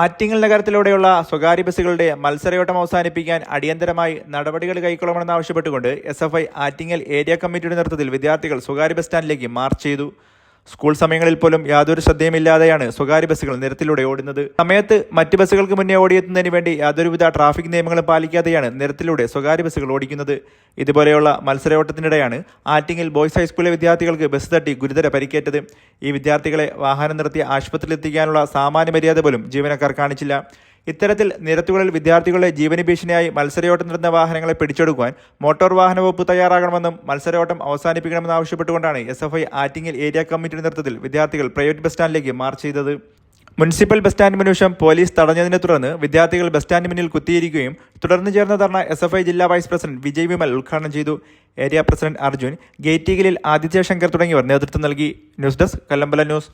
ആറ്റിങ്ങൽ നഗരത്തിലൂടെയുള്ള സ്വകാര്യ ബസ്സുകളുടെ മത്സരയോട്ടം അവസാനിപ്പിക്കാൻ അടിയന്തരമായി നടപടികൾ കൈക്കൊള്ളണമെന്നാവശ്യപ്പെട്ടുകൊണ്ട് S F I Attingal area കമ്മിറ്റിയുടെ നേതൃത്വത്തിൽ വിദ്യാർത്ഥികൾ സ്വകാര്യ ബസ് സ്റ്റാൻഡിലേക്ക് മാർച്ച് ചെയ്തു. സ്കൂൾ സമയങ്ങളിൽ പോലും യാതൊരു ശ്രദ്ധയുമില്ലാതെയാണ് സ്വകാര്യ ബസ്സുകൾ നിരത്തിലൂടെ ഓടുന്നത്. സമയത്ത് മറ്റ് ബസ്സുകൾക്ക് മുന്നേ ഓടിയെത്തുന്നതിന് വേണ്ടി യാതൊരുവിധ ട്രാഫിക് നിയമങ്ങളും പാലിക്കാതെയാണ് നിരത്തിലൂടെ സ്വകാര്യ ബസ്സുകൾ ഓടിക്കുന്നത്. ഇതുപോലെയുള്ള മത്സരയോട്ടത്തിനിടെയാണ് ആറ്റിങ്ങിൽ ബോയ്സ് ഹൈസ്കൂളിലെ വിദ്യാർത്ഥികൾക്ക് ബസ് തട്ടി ഗുരുതര പരിക്കേറ്റത്. ഈ വിദ്യാർത്ഥികളെ വാഹനം നിർത്തി ആശുപത്രിയിൽ എത്തിക്കാനുള്ള സാമാന്യ മര്യാദ പോലും ജീവനക്കാർ കാണിച്ചില്ല. ഇത്തരത്തിൽ നിരത്തുകളിൽ വിദ്യാർത്ഥികളെ ജീവന ഭീഷണിയായി മത്സരയോട്ടം നടന്ന വാഹനങ്ങളെ പിടിച്ചെടുക്കുവാൻ മോട്ടോർ വാഹന വകുപ്പ് തയ്യാറാകണമെന്നും മത്സരയോട്ടം അവസാനിപ്പിക്കണമെന്നും ആവശ്യപ്പെട്ടുകൊണ്ടാണ് S F I Attingal area കമ്മിറ്റിയുടെ നേതൃത്വത്തിൽ വിദ്യാർത്ഥികൾ പ്രൈവറ്റ് ബസ് സ്റ്റാൻഡിലേക്ക് മാർച്ച് ചെയ്തത്. മുനിസിപ്പൽ ബസ് സ്റ്റാൻഡ് മുനുഷം പോലീസ് തടഞ്ഞതിനെ തുടർന്ന് വിദ്യാർത്ഥികൾ ബസ് സ്റ്റാൻഡ് മുന്നിൽ കുത്തിയിരിക്കുകയും തുടർന്ന് ചേർന്ന ധർണ എസ് എഫ് ഐ ജില്ലാ വൈസ് പ്രസിഡന്റ് വിജയ് വിമൽ ഉദ്ഘാടനം ചെയ്തു. ഏരിയ പ്രസിഡന്റ് അർജുൻ ഗേറ്റിഗിലിൽ ആദിത്യ ശങ്കർ തുടങ്ങിയവർ നേതൃത്വം നൽകി. News desk Kallambala news.